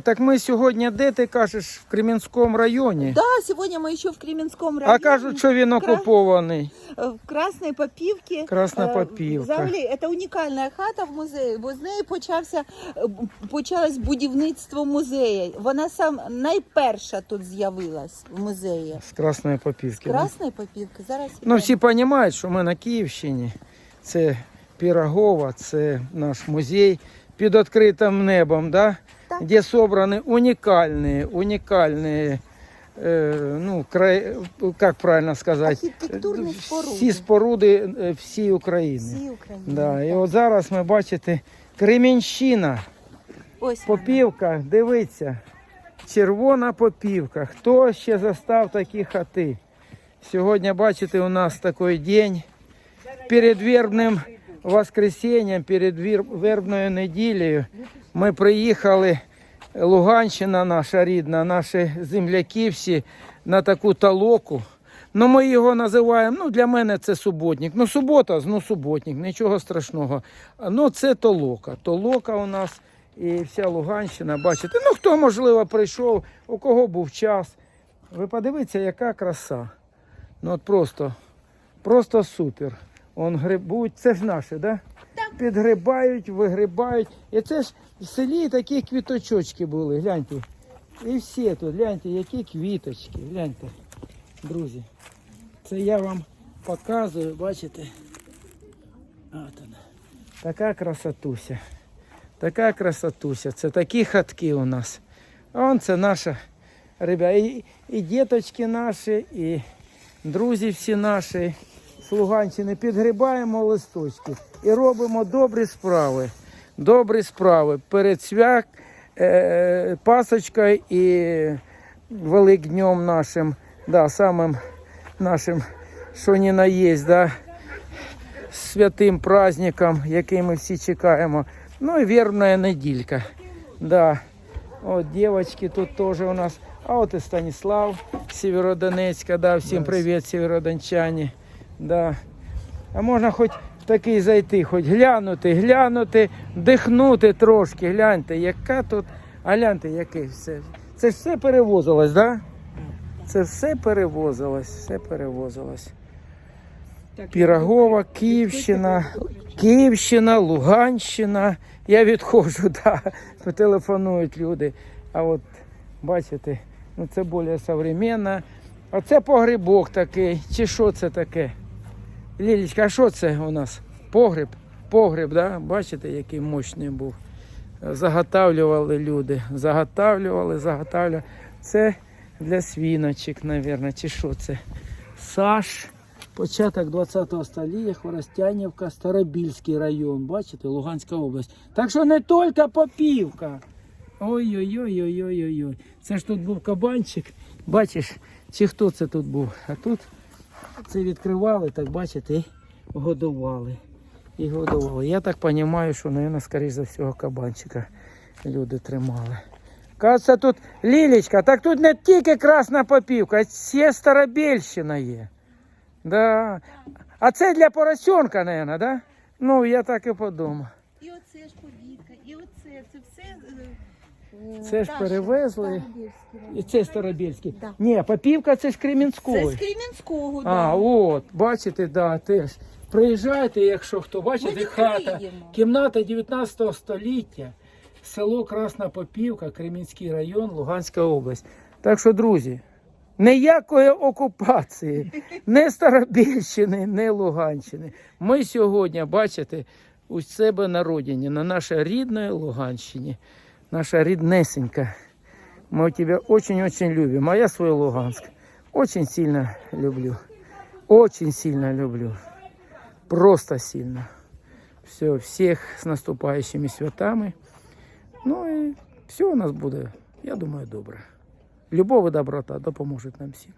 Так ми сьогодні де ти кажеш в Кремінському районі? Да, сегодня мы еще в Кременском районе. А кажуть, що він окупований. э, В Красной Попівці. Красна Е, Попівка. Взагалі, це унікальна хата в музеї, бо з неї почався, е, почалось будівництво музею. Вона сам найперша тут з'явилась в музеї. З Красної Попівки. да? Красної Попівки. Зараз Ну всі розуміють, що ми на Київщині. Це Пірогова, це наш музей під відкритим небом, да? Так. де зібрані унікальні, унікальні, е, ну, край, як правильно сказати, Архітектурні споруди. всі споруди е, всієї України. всі України. Да, і от зараз ми бачите Кремінщина, Ось вона. попівка, дивіться, червона попівка. Хто ще застав такі хати? Сьогодні, бачите, у нас такий день перед вербним воскресенням, перед вербною неділею. Ми приїхали, Луганщина наша рідна, наші земляки всі на таку толоку. Ну, ми його називаємо, ну для мене це суботник. Ну, субота, ну суботник, нічого страшного. Ну, це толока. Толока у нас і вся Луганщина, бачите. Ну, хто, можливо, прийшов, у кого був час. Ви подивіться, яка краса. Ну от просто, просто супер. Он грибуть, це ж наше, да? Підгрибають, вигрибають. І це ж в селі такі квіточочки були, гляньте. І всі тут, гляньте, які квіточки, гляньте, друзі. Це я вам показую, бачите? От вона. Така красотуся. Така красотуся. Це такі хатки у нас. А он це наша, ребята, і, і діточки наші, і друзі всі наші з Луганщини підгрібаємо листочки і робимо добрі справи. Добрі справи перед свят, е, Пасочкою і Великднем нашим, да, самим нашим, що ні на єсть, да, святим праздником, який ми всі чекаємо. Ну і вірна неділька. Да. От дівчатки тут теж у нас. А от і Станіслав Сєвєродонецька, да, всім привіт, сєвєродончані. Да. А можна хоч такий зайти, хоч глянути, глянути, дихнути трошки. Гляньте, яка тут. А гляньте, яке все. Це ж все перевозилось, так? Да? Це все перевозилось, все перевозилось. Пірогова, Київщина, Київщина, Луганщина. Я відходжу, да, телефонують люди. А от бачите, ну це більш современно. А це погрібок такий. Чи що це таке? Лілічка, а що це у нас? Погріб? Погріб, да? бачите, який мощний був. Заготавлювали люди. Заготавлювали, заготавлювали. Це для свіночок, мабуть, чи що це? Саш. Початок 20-го століття, Хворостянівка, Старобільський район, бачите, Луганська область. Так що не тільки Попівка. Ой-ой-ой-ой-ой-ой. Це ж тут був кабанчик. Бачиш, чи хто це тут був? А тут це відкривали, так бачите, і годували. І годували. Я так розумію, що, мабуть, скоріш за всього, кабанчика люди тримали. Кажеться, тут Лілічка, так тут не тільки Красна Попівка, а ще Старобільщина є. Да. А це для поросенка, мабуть, да? Ну, я так і подумав. І оце ж Попівка, і оце, це все. Це ж перевезли. І це Старобільський. Да. Ні, Попівка це ж Це з Кремінського, А, да. от, бачите, да, теж. Приїжджайте, якщо хто, бачите, Ми хата. відкриємо. Кімната 19 століття, село Красна Попівка, Кремінський район, Луганська область. Так що, друзі, ніякої окупації, не Старобільщини, не Луганщини. Ми сьогодні, бачите, у себе на родині, на нашій рідній Луганщині, наша ріднесенька. Мы тебя очень-очень любим. А я свой Луганск очень сильно люблю. Очень сильно люблю. Просто сильно. Все, всех с наступающими святами. Ну і все у нас буде, я думаю, добре. Любов і доброта допоможуть нам всім.